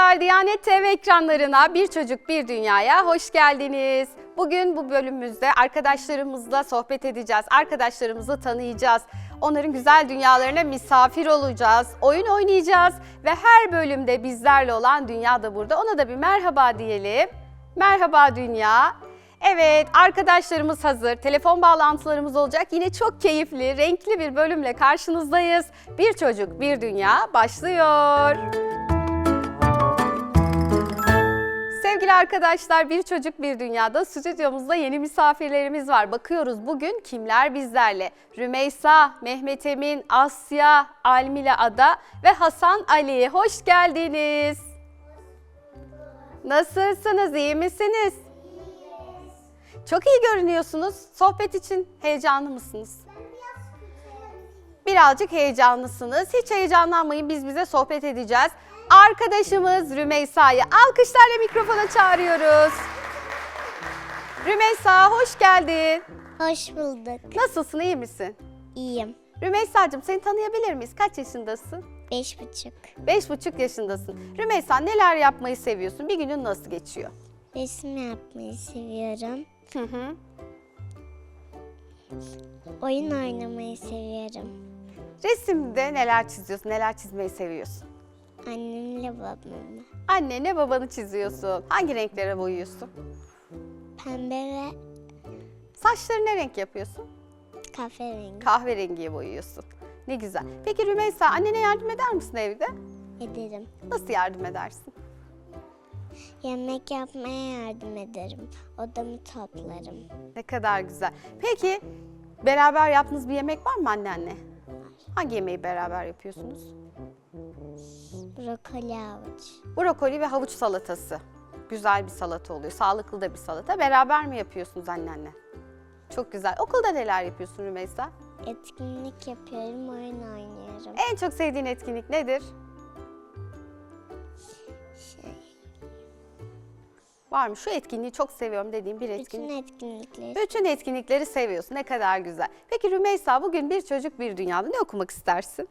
Merhabalar Diyanet TV ekranlarına Bir Çocuk Bir Dünya'ya hoş geldiniz. Bugün bu bölümümüzde arkadaşlarımızla sohbet edeceğiz. Arkadaşlarımızı tanıyacağız. Onların güzel dünyalarına misafir olacağız. Oyun oynayacağız ve her bölümde bizlerle olan Dünya da burada. Ona da bir merhaba diyelim. Merhaba Dünya. Evet, arkadaşlarımız hazır. Telefon bağlantılarımız olacak. Yine çok keyifli, renkli bir bölümle karşınızdayız. Bir çocuk, bir dünya başlıyor. Sevgili arkadaşlar, Bir Çocuk Bir Dünya'da stüdyomuzda yeni misafirlerimiz var. Bakıyoruz bugün kimler bizlerle? Rümeysa, Mehmet Emin, Asya, Almila Ada ve Hasan Ali. Hoş geldiniz. Nasılsınız, iyi misiniz? Çok iyi görünüyorsunuz. Sohbet için heyecanlı mısınız? Birazcık heyecanlısınız. Hiç heyecanlanmayın biz bize sohbet edeceğiz. Arkadaşımız Rümeysa'yı alkışlarla mikrofona çağırıyoruz. Rümeysa hoş geldin. Hoş bulduk. Nasılsın iyi misin? İyiyim. Rümeysa'cığım seni tanıyabilir miyiz? Kaç yaşındasın? Beş buçuk. Beş buçuk yaşındasın. Rümeysa neler yapmayı seviyorsun? Bir günün nasıl geçiyor? Resim yapmayı seviyorum. Hı hı. Oyun oynamayı seviyorum. Resimde neler çiziyorsun? Neler çizmeyi seviyorsun? Annemle babamla. Annene babanı çiziyorsun. Hangi renklere boyuyorsun? Pembe ve Saçları ne renk yapıyorsun? kahverengi Kahverengiye boyuyorsun. Ne güzel. Peki Rümeysa annene yardım eder misin evde? ederim. Nasıl yardım edersin? Yemek yapmaya yardım ederim. Odamı toplarım. Ne kadar güzel. Peki beraber yaptığınız bir yemek var mı annenle? Hangi yemeği beraber yapıyorsunuz? Brokoli avuç. Brokoli ve havuç salatası. Güzel bir salata oluyor. Sağlıklı da bir salata. Beraber mi yapıyorsunuz annenle? Çok güzel. Okulda neler yapıyorsun Rümeysa? Etkinlik yapıyorum, oyun oynuyorum. En çok sevdiğin etkinlik nedir? Şey, Var mı? Şu etkinliği çok seviyorum dediğin bir etkinlik. bütün etkinlikleri Bütün etkinlikleri seviyorsun. Ne kadar güzel. Peki Rümeysa bugün bir çocuk bir dünyada ne okumak istersin?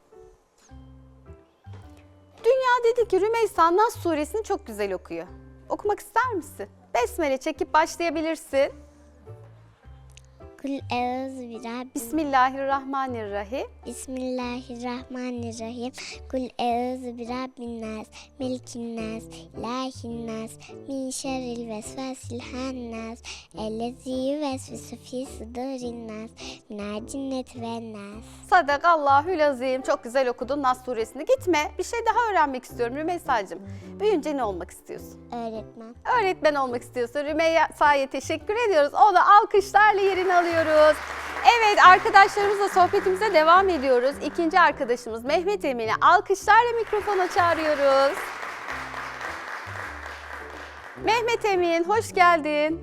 Dedi ki Rümeysa Nas suresini çok güzel okuyor. Okumak ister misin? Besmele çekip başlayabilirsin. Kul eûzü birabbil Bismillahirrahmanirrahim. Bismillahirrahmanirrahim. Kul eûzü birabbin nas, melikin nas, ilahin nas, min şerril vesvesil hannas, ellezî yüvesvisu fî sudurin nas, minel cinneti ven nas. Sadakallahül azim. Çok güzel okudun Nas suresini. Gitme. Bir şey daha öğrenmek istiyorum Rümeysa'cığım. Büyünce ne olmak istiyorsun? Öğretmen. öğretmen olmak istiyorsa Rümeysa'ya teşekkür ediyoruz. Onu alkışlarla yerini alıyoruz. Evet arkadaşlarımızla sohbetimize devam ediyoruz. İkinci arkadaşımız Mehmet Emin'i alkışlarla mikrofona çağırıyoruz. Mehmet Emin hoş geldin.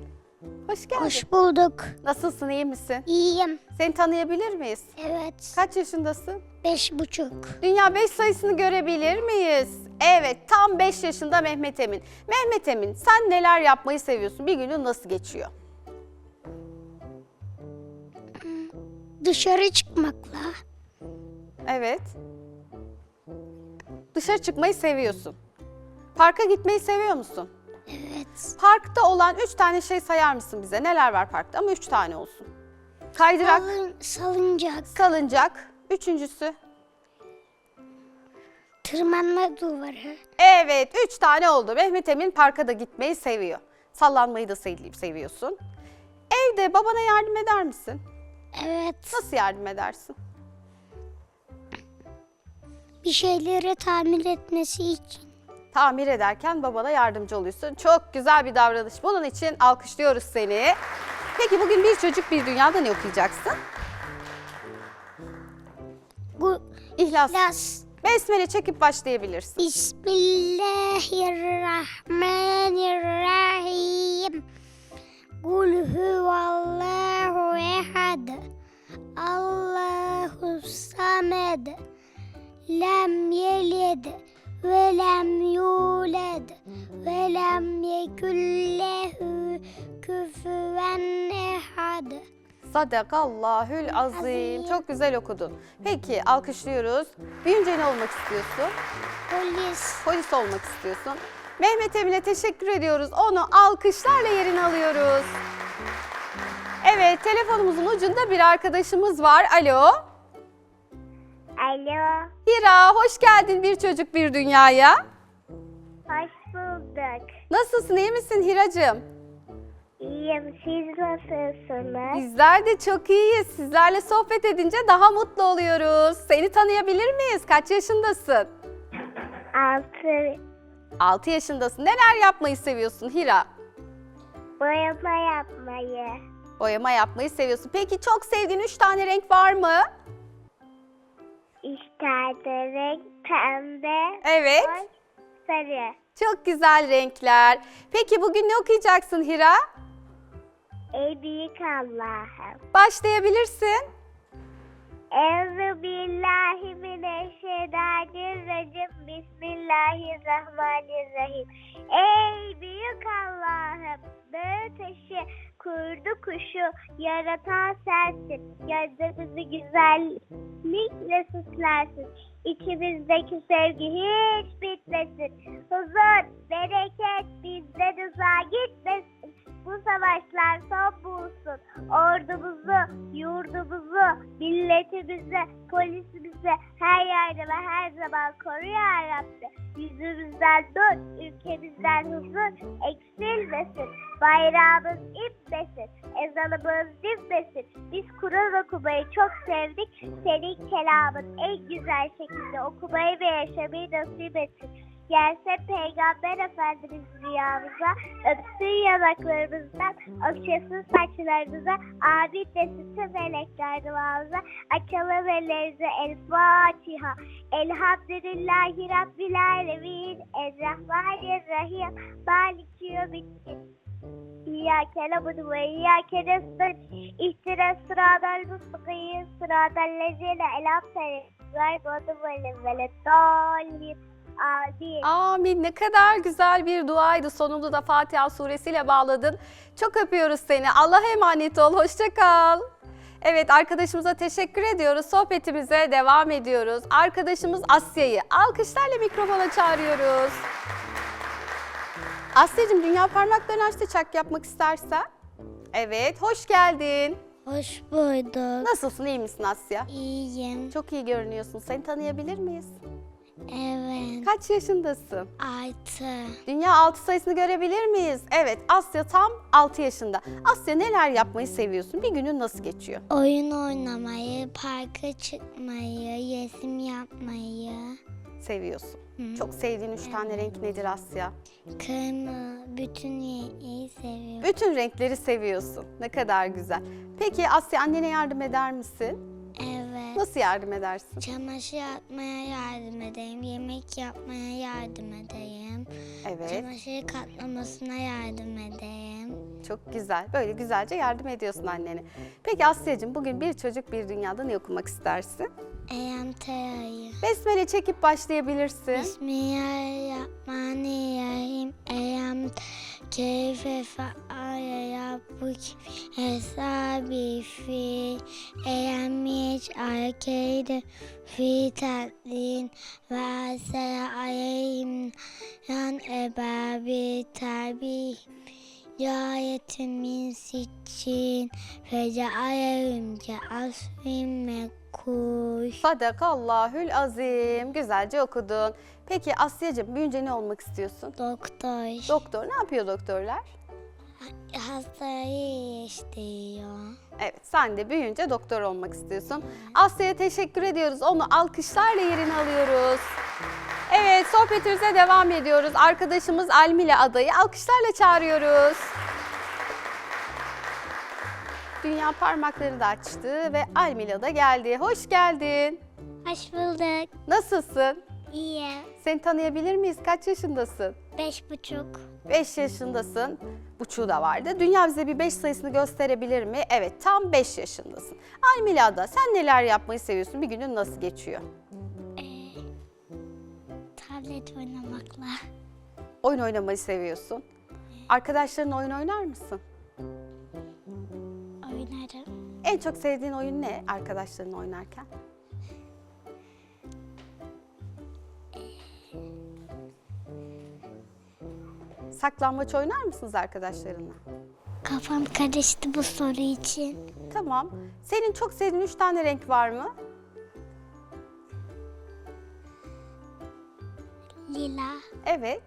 Hoş geldin. bulduk. Nasılsın iyi misin? İyiyim. Seni tanıyabilir miyiz? Evet. Kaç yaşındasın? Beş buçuk. Dünya 5 sayısını görebilir miyiz? Evet, tam 5 yaşında Mehmet Emin. Mehmet Emin, sen neler yapmayı seviyorsun? Bir günün nasıl geçiyor? Dışarı çıkmakla. Evet. Dışarı çıkmayı seviyorsun. Parka gitmeyi seviyor musun? Evet. Parkta olan 3 tane şey sayar mısın bize? Neler var parkta? Ama 3 tane olsun. Kaydırak, salıncak. salıncak. Üçüncüsü. Tırmanma duvarı. Evet, 3 tane oldu. Mehmet Emin parka da gitmeyi seviyor. Sallanmayı da sev- seviyorsun. Evde babana yardım eder misin? Evet. Nasıl yardım edersin? Bir şeyleri tamir etmesi için. Tamir ederken babana yardımcı oluyorsun. Çok güzel bir davranış. Bunun için alkışlıyoruz seni. Peki bugün bir çocuk bir dünyada ne okuyacaksın? Bu İhlas. las. Besmele çekip başlayabilirsin. Bismillahirrahmanirrahim. Kul huvallahu ehad. Allahu samed. Lem yelid ve lem yulad ve lem yekun lehu küfüven ehad. Sadakallahül. Azim. Çok güzel okudun. Peki alkışlıyoruz. Büyünce ne olmak istiyorsun? Polis. Polis olmak istiyorsun. Mehmet Emin'e teşekkür ediyoruz. Onu alkışlarla yerine alıyoruz. Evet, telefonumuzun ucunda bir arkadaşımız var. Alo. Alo, Hira, hoş geldin Bir Çocuk Bir Dünya'ya. hoş bulduk. Nasılsın, iyi misin Hiracığım? İyiyim, siz nasılsınız? Bizler de çok iyiyiz. Sizlerle sohbet edince daha mutlu oluyoruz. Seni tanıyabilir miyiz? Kaç yaşındasın? Altı 6 yaşındasın. Neler yapmayı seviyorsun Hira? boyama yapmayı. Boyama yapmayı seviyorsun. Peki çok sevdiğin 3 tane renk var mı? İşte renk pembe, Evet. mor, sarı. Çok güzel renkler. Peki bugün ne okuyacaksın Hira? Ey büyük Allah'ım. Başlayabilirsin. Euzu billahi mineşşeytanirracim. Bismillahirrahmanirrahim. Ey büyük Allah'ım, dağı taşı, kurdu kuşu yaratan sensin. Gözlerimizi güzellikle süslersin. İçimizdeki sevgi hiç bitmesin. Huzur, bereket bizden uzağa gitmesin. Bu savaşlar son bulsun. Ordumuzu, yurdumuzu, milletimizi, polisimizi her yerde ve her zaman koru ya Rabbi. Yüzümüzden nur, ülkemizden huzur eksilmesin. Bayrağımız inmesin, ezanımız dinmesin. Biz Kur'an okumayı çok sevdik. Senin kelamın en güzel şekilde okumayı ve yaşamayı nasip etsin. Gelse Peygamber Efendimiz rüyamıza, öpsün yanaklarımızdan, okşasın saçlarımıza, amin desin melekler duamıza, açalım ellerimizi El Fatiha. Elhamdülillahi Rabbil Alemin, Errahmanirrahim, Maliki Yevmiddin. İyyâke na'budu ve iyyâke nestaîn. İhdinas sıratal mustakim, sıratal lezîne en'amte aleyhim, gayril mağdûbi aleyhim veleddâllin. Amin. Amin. Ne kadar güzel bir duaydı. Sonunda da Fatiha suresiyle bağladın. Çok öpüyoruz seni. Allah'a emanet ol. Hoşça kal. Evet arkadaşımıza teşekkür ediyoruz. Sohbetimize devam ediyoruz. Arkadaşımız Asya'yı alkışlarla mikrofona çağırıyoruz. Asya'cığım dünya parmaklarını açtı çak yapmak istersen. Evet hoş geldin. Hoş bulduk. Nasılsın iyi misin Asya? İyiyim. Çok iyi görünüyorsun. Seni tanıyabilir miyiz? Evet. Kaç yaşındasın? Altı. Dünya 6 sayısını görebilir miyiz? Evet, Asya tam 6 yaşında. Asya neler yapmayı seviyorsun? Bir günün nasıl geçiyor? Oyun oynamayı, parka çıkmayı, resim yapmayı. Seviyorsun. Çok sevdiğin 3 tane renk nedir Asya? Kırmızı, bütün renkleri seviyorum. Bütün renkleri seviyorsun. Ne kadar güzel. Peki Asya annene yardım eder misin? Nasıl yardım edersin? Çamaşır atmaya yardım edeyim, yemek yapmaya yardım edeyim. Evet, Çamaşır katlamasına yardım edeyim. çok güzel. Böyle güzelce yardım ediyorsun annene. Peki Asya'cığım bugün bir çocuk bir dünyada ne okumak istersin? Eyem terayı. Besmele çekip başlayabilirsin. Bismillahirrahmanirrahim. Eyem keyfe feale rabbuk hesabi fi eyem yeç arkeyde fi tatlin ve asaya aleyhim yan ebabi tabi Yayetin min sitçin fecealehum ke mekkuş. Sadakallahül azim. Güzelce okudun. Peki Asya'cığım büyünce ne olmak istiyorsun? Doktor. Doktor ne yapıyor doktorlar? Hastayı iyileştiriyor. Evet sen de büyüyünce doktor olmak istiyorsun. Asya'ya teşekkür ediyoruz. Onu alkışlarla yerine alıyoruz. Evet sohbetimize devam ediyoruz. Arkadaşımız Almile adayı alkışlarla çağırıyoruz. Dünya parmaklarını da açtı ve Almila da geldi. Hoş geldin. Hoş bulduk. Nasılsın? İyi. Seni tanıyabilir miyiz? Kaç yaşındasın? Beş buçuk. 5 yaşındasın. Buçuğu da vardı. Dünya bize bir 5 sayısını gösterebilir mi? Evet tam 5 yaşındasın. Almila'da sen neler yapmayı seviyorsun? Bir günün nasıl geçiyor? Tablet oynamakla. Oyun oynamayı seviyorsun. Arkadaşların oyun oynar mısın? En çok sevdiğin oyun ne arkadaşların oynarken? Saklambaç oynar mısınız arkadaşlarınla? Kafam karıştı bu soru için. Tamam. Senin çok sevdiğin üç tane renk var mı? Lila, Evet.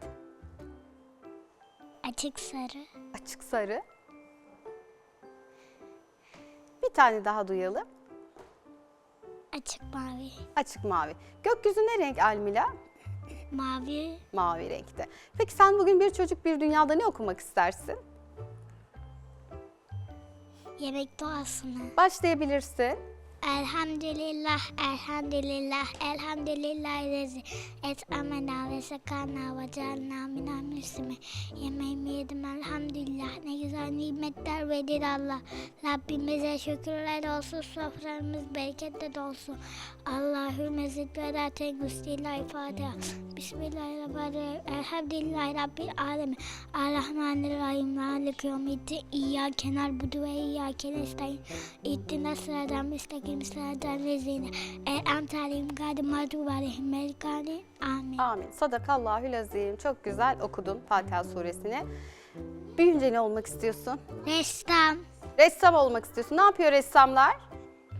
açık sarı, Açık sarı. Bir tane daha duyalım. açık mavi, Açık mavi. Gökyüzü ne renk Almila? mavi, Mavi renkte. Peki sen bugün bir çocuk bir dünyada ne okumak istersin? yemek doğasını. Başlayabilirsin. Elhamdülillah, elhamdülillah, elhamdülillah rezi. Et amena ve sekana ve cealna minel müslimi. Yemeğimi yedim elhamdülillah. Ne güzel nimetler verir Allah. Rabbimize şükürler olsun, soframız bereketle dolsun. Allahümme zikre tengustillahi fatiha. Bismillahirrahmanirrahim. Elhamdülillahi Rabbil alemin. Errahmanirrahim. Malik yevmiddin. İyyâke na'budu ve iyyâke nestaîn. İhdina sıradan müstakim sıradan lezine. El amtalim gadi mağdubi aleyhim melikani. Amin. Amin. Sadakallahül azim. Çok güzel okudun Fatiha suresini. Büyüyünce ne olmak istiyorsun? Ressam. Ressam olmak istiyorsun. Ne yapıyor ressamlar?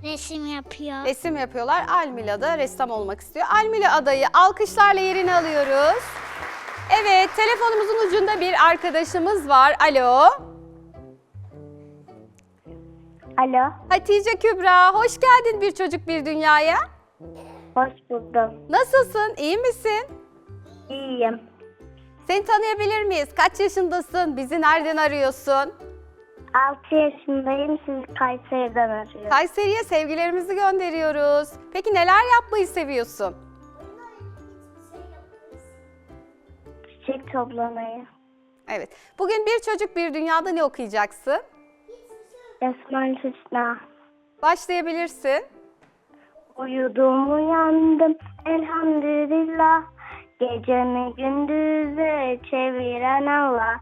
Resim yapıyor. Resim yapıyorlar. Almila da ressam olmak istiyor. Almila adayı alkışlarla yerine alıyoruz. Evet, telefonumuzun ucunda bir arkadaşımız var. Alo. Alo, Hatice Kübra, hoş geldin bir çocuk bir dünyaya. hoş buldum. Nasılsın? İyi misin? İyiyim. Seni tanıyabilir miyiz? Kaç yaşındasın? Bizi nereden arıyorsun? 6 yaşındayım, sizi Kayseri'den arıyorum. Kayseri'ye sevgilerimizi gönderiyoruz. Peki neler yapmayı seviyorsun? Çiçek toplamayı. Evet. Bugün bir çocuk bir dünyada ne okuyacaksın? Esmaül Hüsna. Başlayabilirsin. Uyudum uyandım, elhamdülillah. Gecemi gündüze çeviren Allah.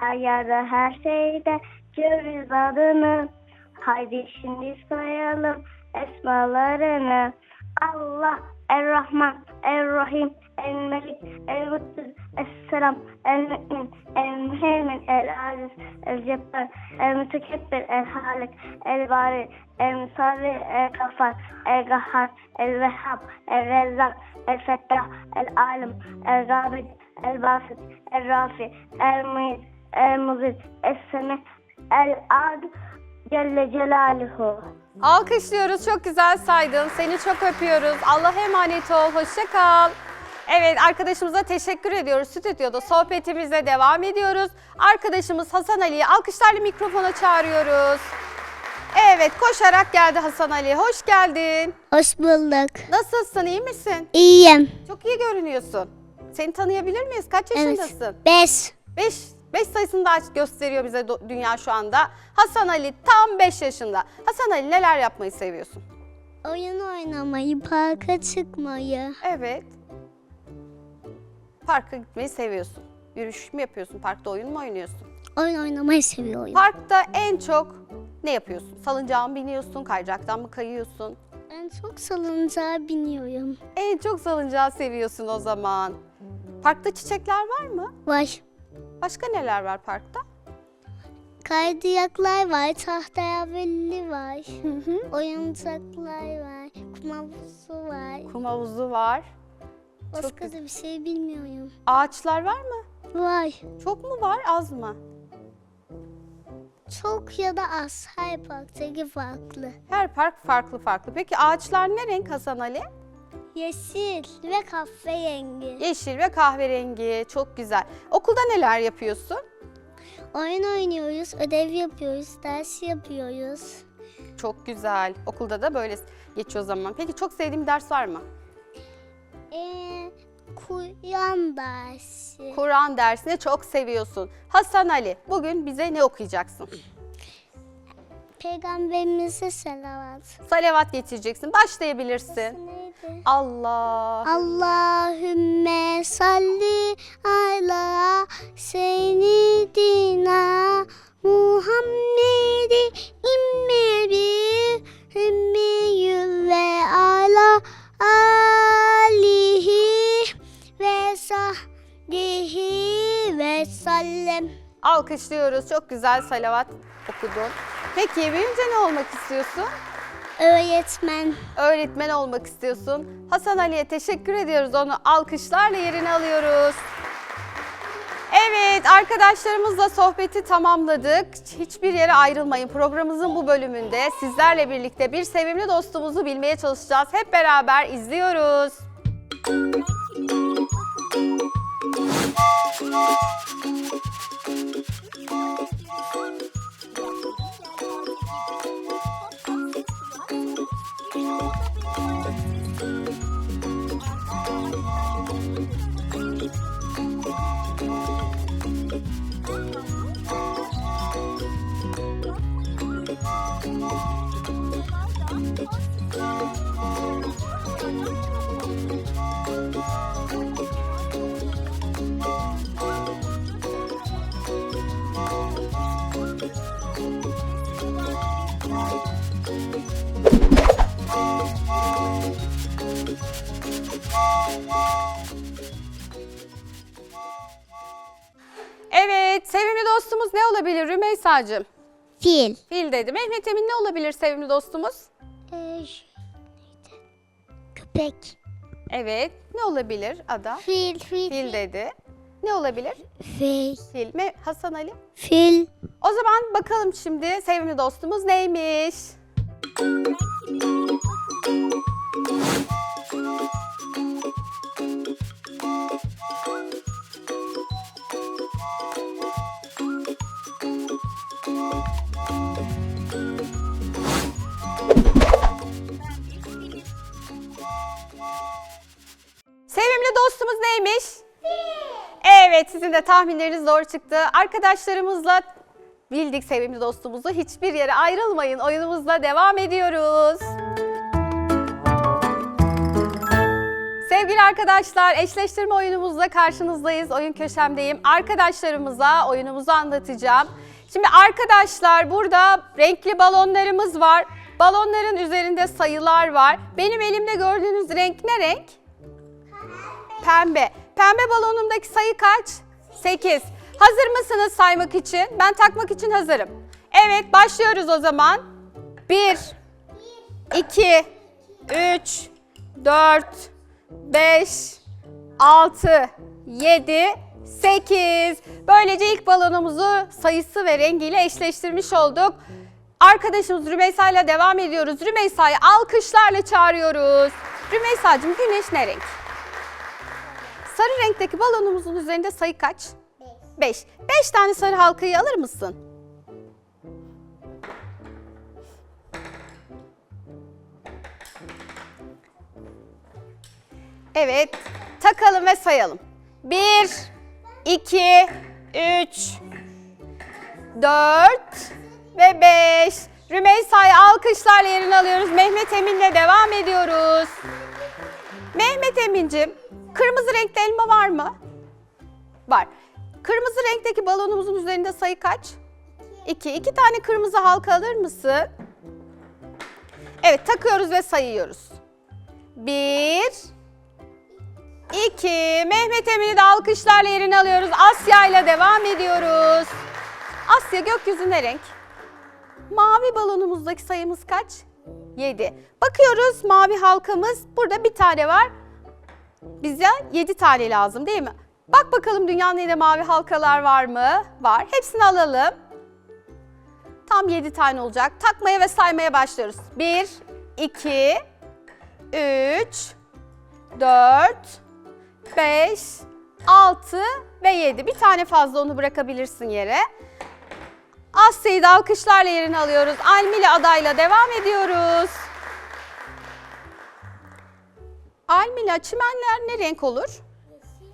Her yerde her şeyde görürüz adını. Haydi şimdi sayalım esmalarını. Allah, الرحمن الرحيم الملك القدس السلام المؤمن المهيمن العزيز الجبار المتكبر الخالق البارئ المصلي الكفار القهار الوهاب الرزاق الفتاح العالم الرابط الباسط الرافع المميز المضل السميع العاد جل جلاله. Alkışlıyoruz. Çok güzel saydın. Seni çok öpüyoruz. Allah'a emanet ol. Hoşça kal. Evet arkadaşımıza teşekkür ediyoruz. Stüdyoda sohbetimize devam ediyoruz. Arkadaşımız Hasan Ali'yi alkışlarla mikrofona çağırıyoruz. Evet koşarak geldi Hasan Ali. Hoş geldin. Hoş bulduk. Nasılsın? iyi misin? İyiyim. Çok iyi görünüyorsun. Seni tanıyabilir miyiz? Kaç yaşındasın? Beş. 5 5 sayısını da gösteriyor bize dünya şu anda. Hasan Ali tam 5 yaşında. Hasan Ali neler yapmayı seviyorsun? Oyun oynamayı, parka çıkmayı. Evet. Parka gitmeyi seviyorsun. Yürüyüş mü yapıyorsun? Parkta oyun mu oynuyorsun? Oyun oynamayı seviyorum. Parkta en çok ne yapıyorsun? Salıncağa mı biniyorsun? Kaydıraktan mı kayıyorsun? Ben çok salıncağa biniyorum. En çok salıncağı seviyorsun o zaman. Parkta çiçekler var mı? Var. Başka neler var parkta? Kaydıyaklar var, tahtayavelli var. Oyuncaklar var, kum havuzu var. Kum havuzu var. Başka da bir şey bilmiyorum. Ağaçlar var mı? Var. Çok mu var, az mı? Çok ya da az. Her parktaki farklı. Her park farklı farklı. Peki ağaçlar ne renk Hasan Ali? Yeşil ve kahverengi. Yeşil ve kahverengi. Çok güzel. Okulda neler yapıyorsun? Oyun oynuyoruz, ödev yapıyoruz, ders yapıyoruz. Çok güzel. Okulda da böyle geçiyor zaman. Peki çok sevdiğin bir ders var mı? Ee, Kur'an dersi. Kur'an dersini çok seviyorsun. Hasan Ali, bugün bize ne okuyacaksın? Peygamberimize selavat. Salavat getireceksin. Başlayabilirsin. Neydi? Allah. Allahümme salli ala seyyidina Muhammedi immebi ümmiyyü ve ala alihi ve sahbihi ve Sallim. Alkışlıyoruz. Çok güzel salavat okudun. Peki büyüyünce ne olmak istiyorsun? Öğretmen. Öğretmen olmak istiyorsun. Hasan Ali'ye teşekkür ediyoruz. Onu alkışlarla yerine alıyoruz. Evet arkadaşlarımızla sohbeti tamamladık. Hiçbir yere ayrılmayın. Programımızın bu bölümünde sizlerle birlikte bir sevimli dostumuzu bilmeye çalışacağız. Hep beraber izliyoruz. Evet olabilir Rümeysa'cığım? Fil. Fil dedi. Mehmet Emin ne olabilir sevimli dostumuz? Ee, Köpek. Evet. Ne olabilir Ada? Fil, fil, Fil dedi. Ne olabilir? Fil. Fil. Me- Hasan Ali? Fil. O zaman bakalım şimdi sevimli dostumuz neymiş? Evet, sizin de tahminleriniz doğru çıktı. Arkadaşlarımızla bildik sevimli dostumuzu. Hiçbir yere ayrılmayın. Oyunumuzla devam ediyoruz. Sevgili arkadaşlar, eşleştirme oyunumuzla karşınızdayız. Oyun köşemdeyim. Arkadaşlarımıza oyunumuzu anlatacağım. Şimdi arkadaşlar burada renkli balonlarımız var. Balonların üzerinde sayılar var. Benim elimde gördüğünüz renk ne renk? Pembe. Pembe balonumdaki sayı kaç? 8. Hazır mısınız saymak için? Ben takmak için hazırım. Evet başlıyoruz o zaman. 1, 2, 3, 4, 5, 6, 7, 8. Böylece ilk balonumuzu sayısı ve rengiyle eşleştirmiş olduk. Arkadaşımız Rümeysa ile devam ediyoruz. Rümeysa'yı alkışlarla çağırıyoruz. Rümeysa'cığım güneş ne renk? Sarı renkteki balonumuzun üzerinde sayı kaç? 5. 5 tane sarı halkayı alır mısın? Evet, takalım ve sayalım. 1, 2, 3, 4 ve 5. Rümeysa'yı alkışlarla yerine alıyoruz. Mehmet Emin'le devam ediyoruz. Mehmet Emin'cim, kırmızı renkli elma var mı? Var. Kırmızı renkteki balonumuzun üzerinde sayı kaç? 2. 2 tane kırmızı halka alır mısın? Evet, takıyoruz ve sayıyoruz. 1 2 Mehmet Emin'i de alkışlarla yerine alıyoruz. Asya ile devam ediyoruz. Asya gökyüzü ne renk? Mavi balonumuzdaki sayımız kaç? 7. Bakıyoruz mavi halkamız. Burada bir tane var. Bize 7 tane lazım değil mi? Bak bakalım dünyanın yine mavi halkalar var mı? Var. Hepsini alalım. Tam 7 tane olacak. Takmaya ve saymaya başlıyoruz. 1, 2, 3, 4, 5, 6 ve 7. Bir tane fazla onu bırakabilirsin yere. Asya'yı da alkışlarla yerine alıyoruz. Almila adayla devam ediyoruz. Almila çimenler ne renk olur?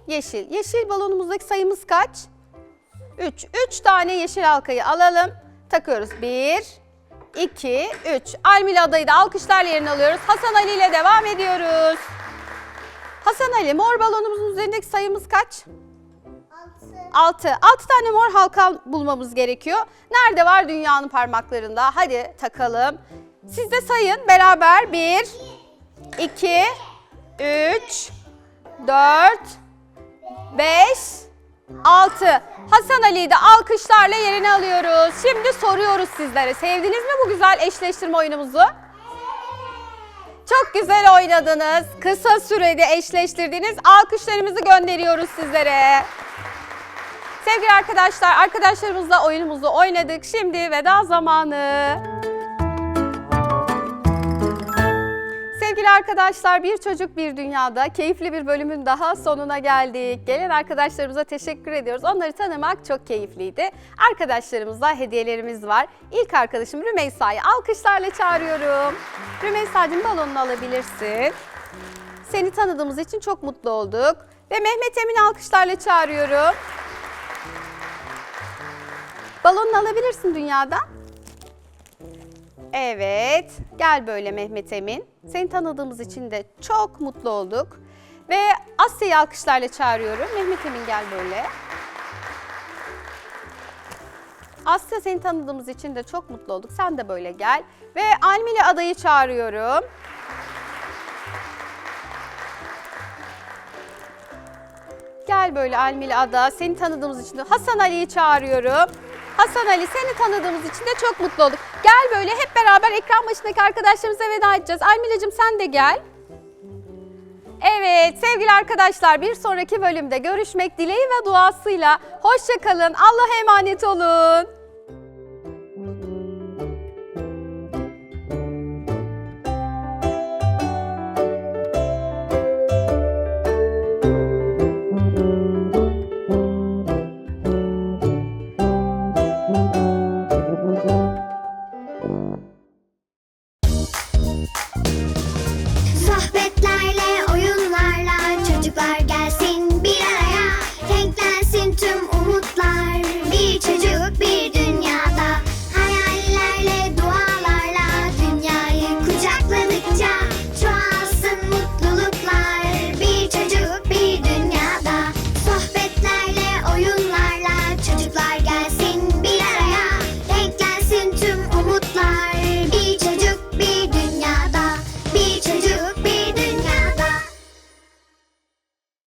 Yeşil. Yeşil balonumuzdaki sayımız kaç? 3. 3 tane yeşil halkayı alalım. Takıyoruz. 1, 2, 3. Almila adayı da alkışlarla yerine alıyoruz. Hasan Ali ile devam ediyoruz. Hasan Ali mor balonumuzun üzerindeki sayımız kaç? 6. 6 tane mor halka bulmamız gerekiyor. Nerede var dünyanın parmaklarında? Hadi takalım. Siz de sayın beraber. 1, 2, 3, 4, 5, 6. Hasan Ali'yi de alkışlarla yerine alıyoruz. Şimdi soruyoruz sizlere. Sevdiniz mi bu güzel eşleştirme oyunumuzu? Çok güzel oynadınız. Kısa sürede eşleştirdiniz. Alkışlarımızı gönderiyoruz sizlere. Sevgili arkadaşlar, arkadaşlarımızla oyunumuzu oynadık. Şimdi veda zamanı. Sevgili arkadaşlar, Bir Çocuk Bir Dünya'da keyifli bir bölümün daha sonuna geldik. Gelen arkadaşlarımıza teşekkür ediyoruz. Onları tanımak çok keyifliydi. Arkadaşlarımıza hediyelerimiz var. İlk arkadaşım Rümeysa'yı alkışlarla çağırıyorum. Rümeysa'cığım balonunu alabilirsin. Seni tanıdığımız için çok mutlu olduk. Ve Mehmet Emin'i alkışlarla çağırıyorum. Balonunu alabilirsin dünyadan. Evet, gel böyle Mehmet Emin. Seni tanıdığımız için de çok mutlu olduk. Ve Asya'yı alkışlarla çağırıyorum. Mehmet Emin gel böyle. Asya seni tanıdığımız için de çok mutlu olduk. Sen de böyle gel. Ve Almile adayı çağırıyorum. Gel böyle Almili Ada. Seni tanıdığımız için de Hasan Ali'yi çağırıyorum. Hasan Ali seni tanıdığımız için de çok mutlu olduk. Gel böyle hep beraber ekran başındaki arkadaşlarımıza veda edeceğiz. Almila'cığım sen de gel. Evet sevgili arkadaşlar bir sonraki bölümde görüşmek dileği ve duasıyla. Hoşçakalın. Allah'a emanet olun.